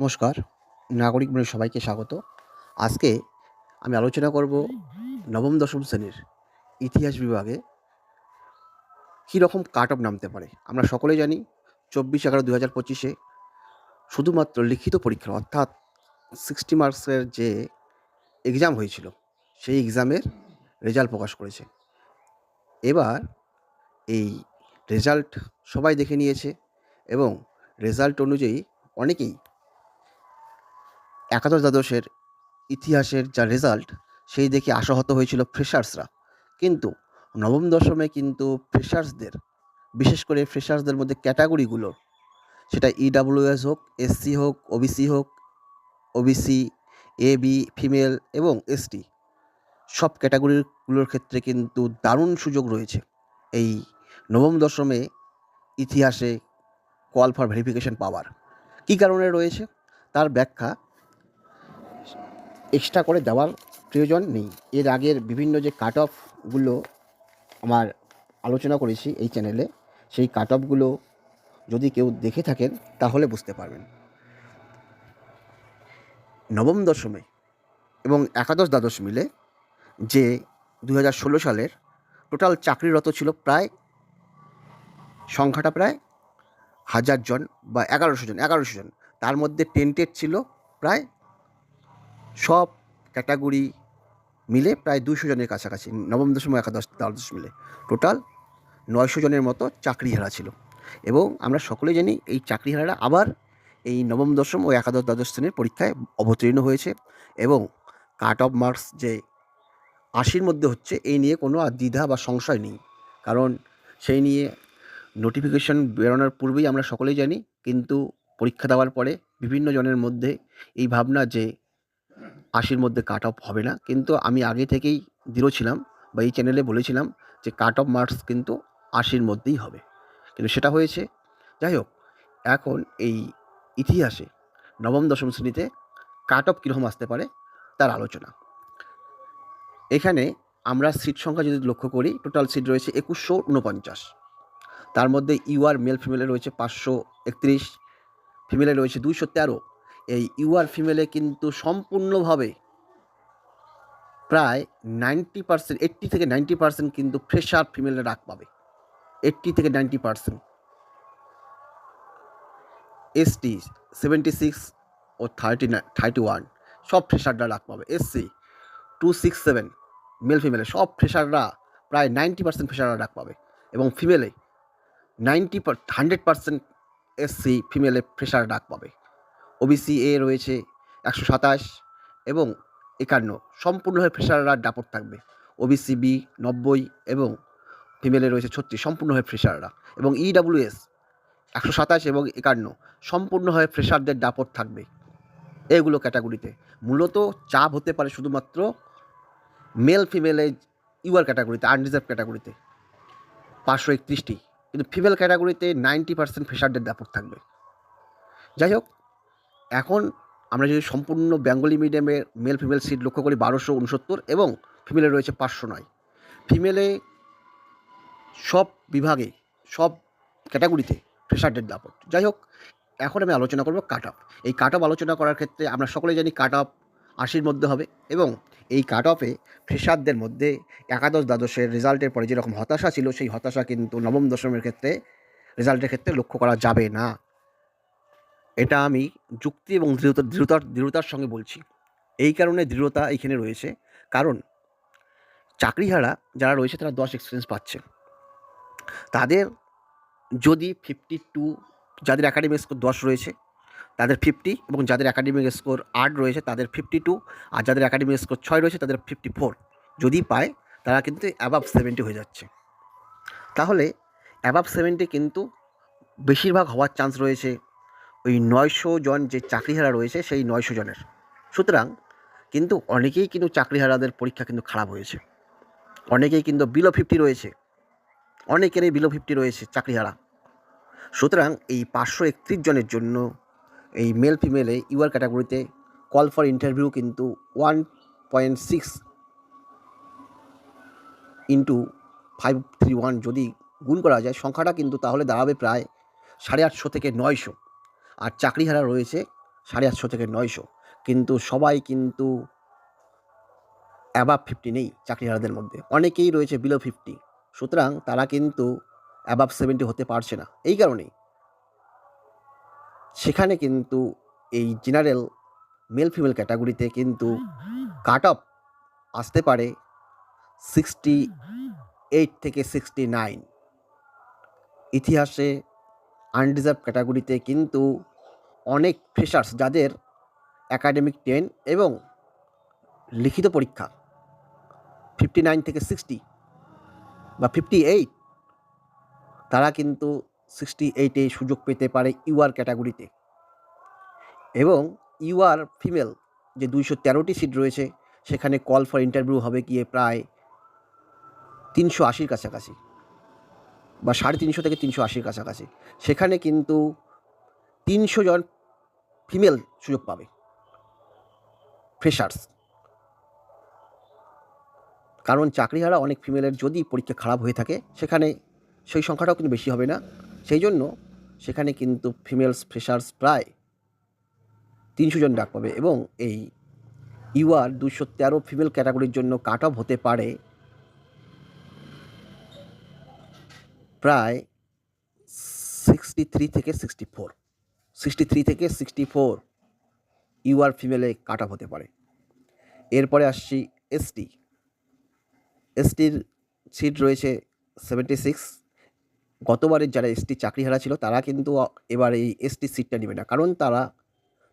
নমস্কার। নাগরিক মনে সবাইকে স্বাগত। আজকে আমি আলোচনা করব নবম, দশম শ্রেণির ইতিহাস বিভাগে কী রকম কাট অফ নামতে পারে। আমরা সকলে জানি চব্বিশ এগারো দু হাজার পঁচিশে শুধুমাত্র লিখিত পরীক্ষা, অর্থাৎ সিক্সটি মার্কসের যে এক্সাম হয়েছিল, সেই এক্সামের রেজাল্ট প্রকাশ করেছে। এবার এই রেজাল্ট সবাই দেখে নিয়েছে এবং রেজাল্ট অনুযায়ী অনেকেই একাদশ দ্বাদশের ইতিহাসের যা রেজাল্ট সেই দেখে আশাহত হয়েছিল ফ্রেশার্সরা কিন্তু নবম দশমে কিন্তু ফ্রেশার্সদের বিশেষ করে ফ্রেশার্সদের মধ্যে ক্যাটাগরিগুলো সেটা ইডাব্লিউএস হোক এসসি হোক ওবিসি হোক ওবিসি এ বি ফিমেল এবং এসটি সব ক্যাটাগরিগুলোর ক্ষেত্রে কিন্তু দারুণ সুযোগ রয়েছে। এই নবম দশমে ইতিহাসে কল ফর ভেরিফিকেশন পাওয়ার কী কারণে রয়েছে? তার ব্যাখ্যা এক্সট্রা করে দেওয়ার প্রয়োজন নেই। এর আগের বিভিন্ন যে কাট অফগুলো আমার আলোচনা করেছি এই চ্যানেলে সেই কাট অফগুলো যদি কেউ দেখে থাকেন, তাহলে বুঝতে পারবেন। নবম দশমে এবং একাদশ দ্বাদশ মিলে যে দু হাজার ষোলো সালের টোটাল চাকরিরত ছিল প্রায়, সংখ্যাটা প্রায় হাজার জন বা এগারোশো জন এগারোশো জন। তার মধ্যে টেন্টেড ছিল প্রায় সব ক্যাটাগরি মিলে প্রায় দুশো জনের কাছাকাছি, নবম দশম, একাদশ, দ্বাদশ মিলে। টোটাল নয়শো জনের মতো চাকরিহারা ছিল। এবং আমরা সকলেই জানি এই চাকরিহারারা আবার এই নবম দশম ও একাদশ, দ্বাদশ শ্রেণির পরীক্ষায় অবতীর্ণ হয়েছে এবং কাট অফ মার্কস যে আশির মধ্যে হচ্ছে, এই নিয়ে কোনো আর দ্বিধা বা সংশয় নেই। কারণ সেই নিয়ে নোটিফিকেশন বেরোনোর পূর্বেই আমরা সকলেই জানি, কিন্তু পরীক্ষা দেওয়ার পরে বিভিন্ন জনের মধ্যে এই ভাবনা যে আশির মধ্যে কাট অফ হবে না। কিন্তু আমি আগে থেকেই দৃঢ় ছিলাম বা এই চ্যানেলে বলেছিলাম যে কাট অফ মার্কস কিন্তু আশির মধ্যেই হবে। কিন্তু সেটা হয়েছে। যাই হোক, এখন এই ইতিহাসে নবম, দশম শ্রেণীতে কাট অফ কীরকম আসতে পারে তার আলোচনা। এখানে আমরা সিট সংখ্যা যদি লক্ষ্য করি টোটাল সিট রয়েছে একুশশো উনপঞ্চাশ তার মধ্যে ইউআর মেল ফিমেলে রয়েছে পাঁচশো একত্রিশ ফিমেলে রয়েছে দুইশো তেরো। এই ইউআর ফিমেলে কিন্তু সম্পূর্ণভাবে প্রায় নাইনটি পার্সেন্ট, এইট্টি থেকে নাইনটি পার্সেন্ট কিন্তু ফ্রেশার ফিমেলে ডাক পাবে। এইট্টি থেকে ninety percent. ST seventy six ও থার্টি নাইন, থার্টি ওয়ান, সব ফ্রেশাররা ডাক পাবে। SC two six seven, male ফিমেলে, সব ফ্রেশাররা, প্রায় নাইনটি পার্সেন্ট ফ্রেশাররা ডাক পাবে। এবং ফিমেলে নাইনটি হান্ড্রেড পার্সেন্ট এসসি ফিমেলে ফ্রেশার ডাক পাবে। ওবিসি এ রয়েছে একশো সাতাশ এবং একান্ন। সম্পূর্ণভাবে ফ্রেশাররা ডাপট থাকবে। ওবিসি বি নব্বই এবং ফিমেলে রয়েছে ছত্রিশ। সম্পূর্ণভাবে ফ্রেশাররা এবং ইডাব্লিউএস একশো সাতাশ এবং একান্ন। সম্পূর্ণভাবে ফ্রেশারদের ডাপট থাকবে এগুলো ক্যাটাগরিতে মূলত চাপ হতে পারে শুধুমাত্র মেল ফিমেলে ইউআর ক্যাটাগরিতে আনরিজার্ভ ক্যাটাগরিতে পাঁচশো একত্রিশটি। কিন্তু ফিমেল ক্যাটাগরিতে নাইনটি পার্সেন্ট ফ্রেশারদের ব্যাপক থাকবে। যাই হোক এখন আমরা যদি সম্পূর্ণ বেঙ্গলি মিডিয়ামের মেল ফিমেল সিট লক্ষ্য করি বারোশো উনসত্তর এবং ফিমেলে রয়েছে পাঁচশো নয়। ফিমেলে সব বিভাগে, সব ক্যাটাগরিতে ফ্রেশারদের দাপট যাই হোক, এখন আমি আলোচনা করব কাট অফ এই কাট অফ আলোচনা করার ক্ষেত্রে আমরা সকলেই জানি কাট অফ আশির মধ্যে হবে এবং এই কাট অফে ফ্রেশারদের মধ্যে একাদশ, দ্বাদশের রেজাল্টের পরে যেরকম হতাশা ছিল, সেই হতাশা কিন্তু নবম দশমের ক্ষেত্রে রেজাল্টের ক্ষেত্রে লক্ষ্য করা যাবে না। এটা আমি যুক্তি এবং দৃঢ়তা, দৃঢ়তার দৃঢ়তার সঙ্গে বলছি। এই কারণে দৃঢ়তা এইখানে রয়েছে। কারণ চাকরিহারা যারা রয়েছে তারা দশ এক্সপিরিয়েন্স পাচ্ছে। তাদের যদি ফিফটি টু যাদের একাডেমিক স্কোর দশ রয়েছে, তাদের ফিফটি এবং যাদের একাডেমিক স্কোর আট রয়েছে, তাদের ফিফটি টু আর যাদের একাডেমিক স্কোর ছয় রয়েছে, তাদের ফিফটি ফোর যদি পায়, তারা কিন্তু অ্যাবাভ সেভেন্টি হয়ে যাচ্ছে। তাহলে অ্যাবাভ সেভেন্টি কিন্তু বেশিরভাগ হওয়ার চান্স রয়েছে ওই নয়শো জন যে চাকরিহারা রয়েছে, সেই নয়শো জনের। সুতরাং কিন্তু অনেকেই কিন্তু চাকরিহারাদের পরীক্ষা কিন্তু খারাপ হয়েছে। অনেকেই কিন্তু বিলো ফিফটি রয়েছে। অনেকেরই বিলো ফিফটি রয়েছে চাকরিহারা। সুতরাং এই পাঁচশো একত্রিশ জনের জন্য এই মেল ফিমেলে ইউআর ক্যাটাগরিতে কল ফর ইন্টারভিউ কিন্তু one point six into five three one যদি গুণ করা যায়, সংখ্যাটা কিন্তু তাহলে দাঁড়াবে প্রায় সাড়ে আটশো থেকে নয়শো। আর চাকরিহারা রয়েছে সাড়ে আটশো থেকে নয়শো। কিন্তু সবাই কিন্তু অ্যাবাভ ফিফটি নেই চাকরিহারাদের মধ্যে। অনেকেই রয়েছে বিলো ফিফটি সুতরাং তারা কিন্তু অ্যাবাভ সেভেন্টি হতে পারছে না। এই কারণেই সেখানে কিন্তু এই জেনারেল মেল ফিমেল ক্যাটাগরিতে কিন্তু কাট অফ আসতে পারে সিক্সটি এইট থেকে সিক্সটি নাইন ইতিহাসে আনরিজার্ভ ক্যাটাগরিতে কিন্তু অনেক ফ্রেশার্স যাদের অ্যাকাডেমিক টেন এবং লিখিত পরীক্ষা ফিফটি নাইন থেকে সিক্সটি বা ফিফটি এইট তারা কিন্তু সিক্সটি এইটে সুযোগ পেতে পারে ইউআর ক্যাটাগরিতে এবং ইউআর ফিমেল যে দুইশো তেরোটি সিট রয়েছে, সেখানে কল ফর ইন্টারভিউ হবে গিয়ে প্রায় তিনশো আশির কাছাকাছি। বা সাড়ে তিনশো থেকে তিনশো আশির কাছাকাছি। সেখানে কিন্তু তিনশো জন ফিমেল সুযোগ পাবে। ফ্রেশার্স কারণ চাকরিহারা অনেক ফিমেলের যদি পরীক্ষা খারাপ হয়ে থাকে, সেখানে সেই সংখ্যাটাও কিন্তু বেশি হবে না। সেই জন্য সেখানে কিন্তু ফিমেলস ফ্রেশার্স প্রায় তিনশো জন ডাক পাবে এবং এই ইউআর দুশো তেরো ফিমেল ক্যাটাগরির জন্য কাট অফ হতে পারে প্রায় সিক্সটি থ্রি থেকে সিক্সটি ফোর সিক্সটি থ্রি থেকে সিক্সটি ফোর ইউআর ফিমেলে কাট অফ হতে পারে। এরপরে আসছি এসটি এসটির সিট রয়েছে সেভেন্টি সিক্স গতবারের যারা এসটি চাকরিহারা ছিল, তারা কিন্তু এবার এই এসটি সিটটা নেবে না, কারণ তারা,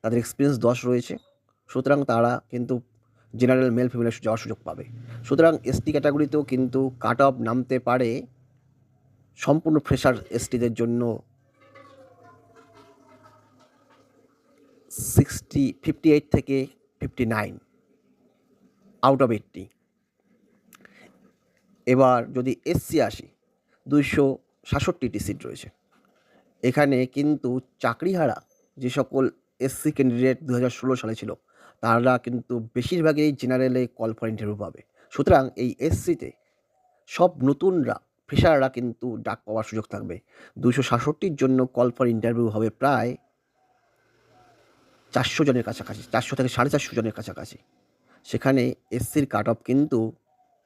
তাদের এক্সপিরিয়েন্স দশ রয়েছে। সুতরাং তারা কিন্তু জেনারেল মেল ফিমেলে যাওয়ার সুযোগ পাবে। সুতরাং এসটি ক্যাটাগরিতেও কিন্তু কাট অফ নামতে পারে সম্পূর্ণ ফ্রেশার এসটিদের জন্য সিক্সটি ফিফটি এইট থেকে fifty nine out of eighty এবার যদি এসসি আসি, দুইশো সাতষট্টিটি সিট রয়েছে। এখানে কিন্তু চাকরিহারা যে সকল এসসি ক্যান্ডিডেট দু হাজার ষোলো সালে ছিল, তারা কিন্তু বেশিরভাগই জেনারেলে কল ফর ইন্টারভিউ পাবে। সুতরাং এই এসসিতে সব নতুনরা ফ্রেশাররা কিন্তু ডাক পাওয়ার সুযোগ থাকবে। দুশো সাতষট্টির জন্য কল ফর ইন্টারভিউ হবে প্রায় চারশো জনের কাছাকাছি, চারশো থেকে সাড়ে চারশো জনের কাছাকাছি। সেখানে এসসির কাট অফ কিন্তু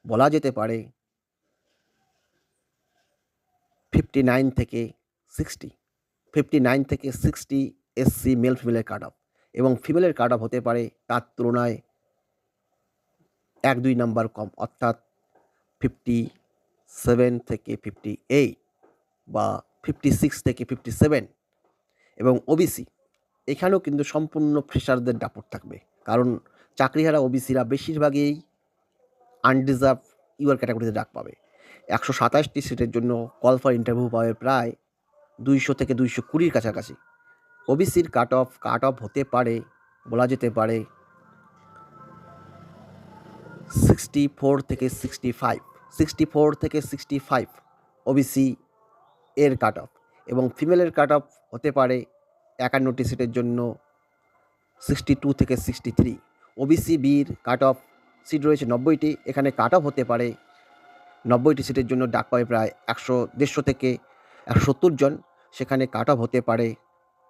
বলা যেতে পারে ফিফটি নাইন থেকে সিক্সটি ফিফটি নাইন থেকে সিক্সটি এসসি মেল ফিমেলের কাট অফ এবং ফিমেলের কাট অফ হতে পারে তার তুলনায় এক দুই নাম্বার কম, অর্থাৎ ফিফটি সেভেন থেকে ফিফটি এইট বা ফিফটি সিক্স থেকে ফিফটি সেভেন এবং ওবিসি এখানেও কিন্তু সম্পূর্ণ ফ্রেশারদের দাপট থাকবে। কারণ চাকরিহারা ওবিসিরা বেশিরভাগই আনডিজার্ভ ইউআর ক্যাটাগরিতে ডাক পাবে। একশো সাতাশটি সিটের জন্য কল ফর ইন্টারভিউ পাবে প্রায় দুইশো থেকে দুইশো কুড়ির কাছাকাছি। ওবিসির কাট অফ কাট অফ হতে পারে, বলা যেতে পারে সিক্সটি ফোর থেকে সিক্সটি ফাইভ সিক্সটি ফোর থেকে সিক্সটি ফাইভ ওবিসি এর কাট অফ এবং ফিমেলের কাট অফ হতে পারে একান্নটি সিটের জন্য সিক্সটি টু থেকে সিক্সটি থ্রি ওবিসি বির কাট অফ সিট রয়েছে নব্বইটি। এখানে কাট অফ হতে পারে নব্বইটি সিটের জন্য ডাক পাবে প্রায় একশো, দেড়শো থেকে একশো সত্তর জন। সেখানে কাট অফ হতে পারে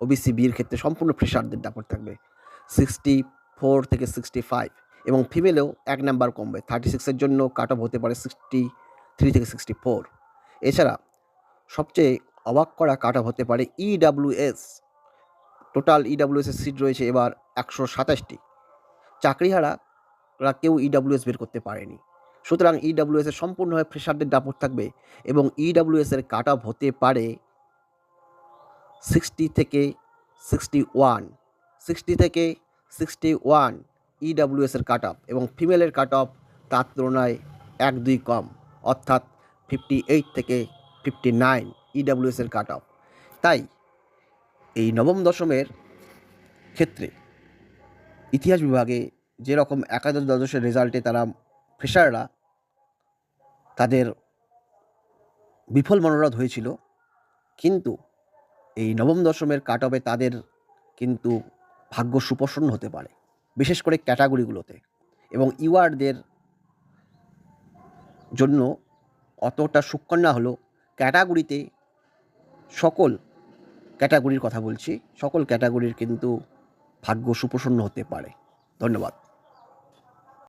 ওবিসি বির ক্ষেত্রে সম্পূর্ণ ফ্রেশারদের দাপট থাকবে সিক্সটি ফোর থেকে সিক্সটি ফাইভ এবং ফিমেলেও এক নাম্বার কমবে। থার্টি সিক্সের জন্য কাট অফ হতে পারে সিক্সটি থ্রি থেকে সিক্সটি ফোর এছাড়া সবচেয়ে অবাক করা কাট অফ হতে পারে E ইডাব্লিউএস টোটাল ইডাব্লিউএসের সিট রয়েছে এবার একশো সাতাশটি। চাকরিহারারা কেউ ইডাব্লিউএস বের করতে পারেনি। সুতরাং ইডাব্লিউএস এর সম্পূর্ণভাবে ফ্রেশারদের দাপট থাকবে এবং ইডাব্লিউএস এর কাট অফ হতে পারে সিক্সটি থেকে সিক্সটি ওয়ান সিক্সটি থেকে সিক্সটি ওয়ান ইডাব্লিউএস এর কাট অফ এবং ফিমেলের কাট অফ তার তুলনায় এক দুই কম, অর্থাৎ ফিফটি এইট থেকে ফিফটি নাইন ইডাব্লিউএস এর কাট অফ তাই এই নবম দশমের ক্ষেত্রে ইতিহাস বিভাগে যেরকম একাদশ দ্বাদশের রেজাল্টে তারা ফ্রেশাররা তাদের বিফল মনোরথ হয়েছিল। কিন্তু এই নবম দশমের কাট অফে তাদের কিন্তু ভাগ্য সুপ্রসন্ন হতে পারে। বিশেষ করে ক্যাটাগরিগুলোতে। এবং ইউআরদের জন্য অতটা সুকন্যা হলো ক্যাটাগরিতে সকল ক্যাটাগরির কথা বলছি, সকল ক্যাটাগরির কিন্তু ভাগ্য সুপ্রসন্ন হতে পারে। ধন্যবাদ।